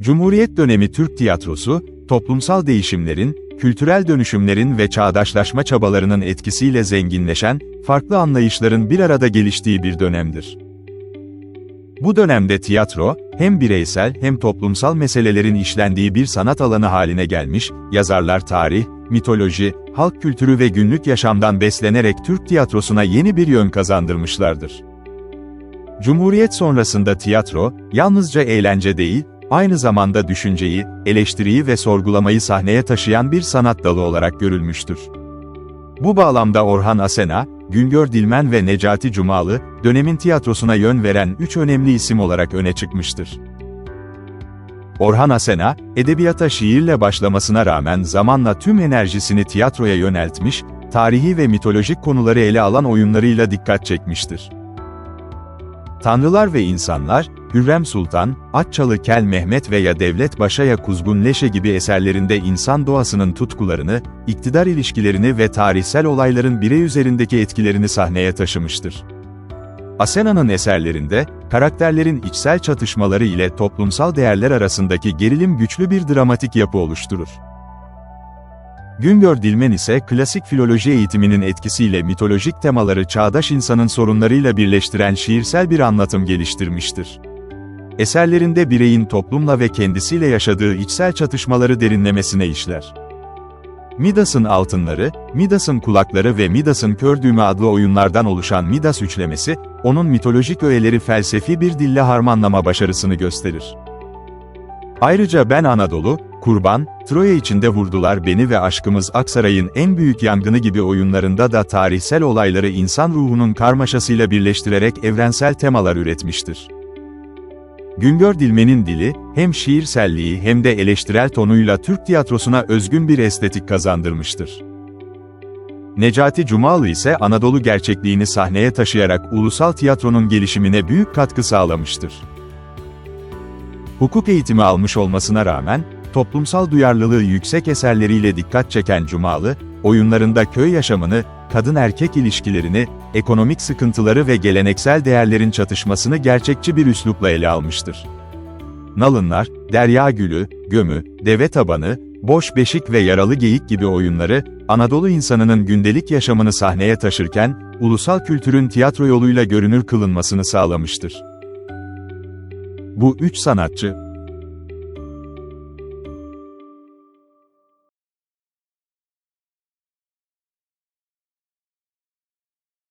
Cumhuriyet dönemi Türk tiyatrosu, toplumsal değişimlerin, kültürel dönüşümlerin ve çağdaşlaşma çabalarının etkisiyle zenginleşen, farklı anlayışların bir arada geliştiği bir dönemdir. Bu dönemde tiyatro, hem bireysel hem toplumsal meselelerin işlendiği bir sanat alanı haline gelmiş, yazarlar tarih, mitoloji, halk kültürü ve günlük yaşamdan beslenerek Türk tiyatrosuna yeni bir yön kazandırmışlardır. Cumhuriyet sonrasında tiyatro, yalnızca eğlence değil, aynı zamanda düşünceyi, eleştiriyi ve sorgulamayı sahneye taşıyan bir sanat dalı olarak görülmüştür. Bu bağlamda Orhan Asena, Güngör Dilmen ve Necati Cumalı, dönemin tiyatrosuna yön veren üç önemli isim olarak öne çıkmıştır. Orhan Asena, edebiyata şiirle başlamasına rağmen zamanla tüm enerjisini tiyatroya yöneltmiş, tarihi ve mitolojik konuları ele alan oyunlarıyla dikkat çekmiştir. Tanrılar ve İnsanlar, Hürrem Sultan, Atçalı Kel Mehmet veya Devlet Başaya Kuzgun Leşe gibi eserlerinde insan doğasının tutkularını, iktidar ilişkilerini ve tarihsel olayların birey üzerindeki etkilerini sahneye taşımıştır. Asena'nın eserlerinde, karakterlerin içsel çatışmaları ile toplumsal değerler arasındaki gerilim güçlü bir dramatik yapı oluşturur. Güngör Dilmen ise klasik filoloji eğitiminin etkisiyle mitolojik temaları çağdaş insanın sorunlarıyla birleştiren şiirsel bir anlatım geliştirmiştir. Eserlerinde bireyin toplumla ve kendisiyle yaşadığı içsel çatışmaları derinlemesine işler. Midas'ın Altınları, Midas'ın Kulakları ve Midas'ın Kör Düğme adlı oyunlardan oluşan Midas üçlemesi, onun mitolojik öğeleri felsefi bir dille harmanlama başarısını gösterir. Ayrıca Ben Anadolu, Kurban, Troya içinde vurdular beni ve Aşkımız Aksaray'ın en büyük yangını gibi oyunlarında da tarihsel olayları insan ruhunun karmaşasıyla birleştirerek evrensel temalar üretmiştir. Güngör Dilmen'in dili, hem şiirselliği hem de eleştirel tonuyla Türk tiyatrosuna özgün bir estetik kazandırmıştır. Necati Cumalı ise Anadolu gerçekliğini sahneye taşıyarak ulusal tiyatronun gelişimine büyük katkı sağlamıştır. Hukuk eğitimi almış olmasına rağmen, toplumsal duyarlılığı yüksek eserleriyle dikkat çeken Cumalı, oyunlarında köy yaşamını, kadın-erkek ilişkilerini, ekonomik sıkıntıları ve geleneksel değerlerin çatışmasını gerçekçi bir üslupla ele almıştır. Nalınlar, Derya Gülü, Gömü, Deve Tabanı, Boş Beşik ve Yaralı Geyik gibi oyunları, Anadolu insanının gündelik yaşamını sahneye taşırken, ulusal kültürün tiyatro yoluyla görünür kılınmasını sağlamıştır. Bu üç sanatçı,